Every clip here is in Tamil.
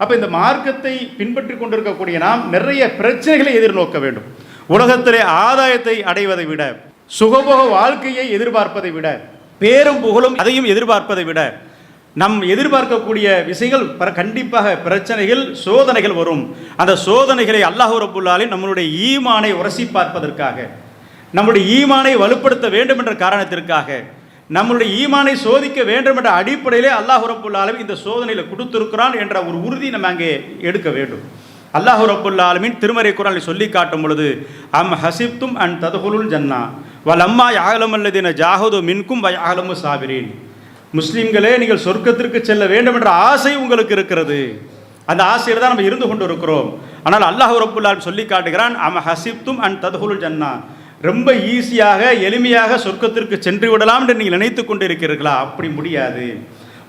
அப்போ இந்த மார்க்கத்தை பின்பற்றி கொண்டிருக்கக்கூடிய நாம் நிறைய பிரச்சனைகளை எதிர்நோக்க வேண்டும். உலகத்திலே ஆதாயத்தை அடைவதை விட சுகபோக வாழ்க்கையை எதிர்பார்ப்பதை விட பேரும் புகழும் அதையும் எதிர்பார்ப்பதை விட நம் எதிர்பார்க்கக்கூடிய விஷயங்கள் கண்டிப்பாக பிரச்சனைகள் சோதனைகள் வரும். அந்த சோதனைகளை அல்லாஹ் ரபுல்லாலே நம்மளுடைய ஈமானை உரசி பார்ப்பதற்காக நம்முடைய ஈமானை வலுப்படுத்த வேண்டும் என்ற காரணத்திற்காக நம்மளுடைய ஈமானை சோதிக்க வேண்டும் என்ற அடிப்படையிலே அல்லாஹ் ரபுல் ஆலமீன் இந்த சோதனையில் கொடுத்திருக்கிறான் என்ற ஒரு உறுதி நம்ம அங்கே எடுக்க வேண்டும். அல்லாஹு ரபுல் ஆலமின் திருமறை குரானில் சொல்லி காட்டும் பொழுது அம் ஹசிப்தும் அண்ட் ததுகுலுல் ஜன்னா வலம்மா யாகலம் அல்லதின ஜாகது மின்கும் வயாகலமு சாபிரீன். முஸ்லீம்களே நீங்கள் சொர்க்கத்திற்கு செல்ல வேண்டும் என்ற ஆசை உங்களுக்கு இருக்கிறது. அந்த ஆசையில் தான் நம்ம இருந்து கொண்டு இருக்கிறோம். ஆனால் அல்லாஹ் ரப்புல்லால் சொல்லி காட்டுகிறான் அம் ஹசிப்தும் அண்ட் ததுகுலுல் ஜன்னா. ரொம்ப ஈஸியாக எளிமையாக சொர்க்கத்திற்கு சென்று விடலாம் என்று நீங்கள் நினைத்து கொண்டு இருக்கிறீர்களா அப்படி முடியாது.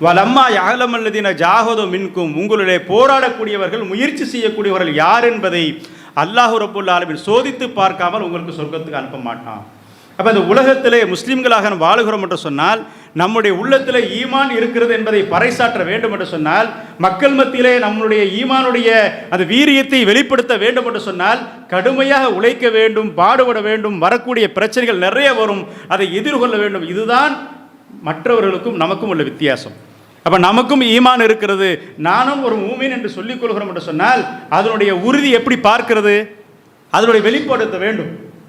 வலம்மா யாகலம் அல்லதின ஜாகதோ மின்கும். உங்களுடைய போராடக்கூடியவர்கள் முயற்சி செய்யக்கூடியவர்கள் யார் என்பதை அல்லாஹு ரபுல்லா ஆலமீன் சோதித்து பார்க்காமல் உங்களுக்கு சொர்க்கத்துக்கு அனுப்ப மாட்டான். அப்போ இந்த உலகத்திலே முஸ்லீம்களாக வாழுகிறோம் என்று சொன்னால் நம்முடைய உள்ளத்தில் ஈமான் இருக்கிறது என்பதை பறைசாற்ற வேண்டும் என்று சொன்னால் மக்கள் மத்தியிலே நம்முடைய ஈமானுடைய அந்த வீரியத்தை வெளிப்படுத்த வேண்டும் என்று சொன்னால் கடுமையாக உழைக்க வேண்டும் பாடுபட வேண்டும் வரக்கூடிய பிரச்சனைகள் நிறைய வரும் அதை எதிர்கொள்ள வேண்டும். இதுதான் மற்றவர்களுக்கும் நமக்கும் உள்ள வித்தியாசம். அப்போ நமக்கும் ஈமான் இருக்கிறது. நானும் ஒரு மூமின் என்று சொல்லிக் கொள்கிறோம் என்று சொன்னால் அதனுடைய உறுதி எப்படி பார்க்கிறது? அதனுடைய வெளிப்படுத்த வேண்டும்?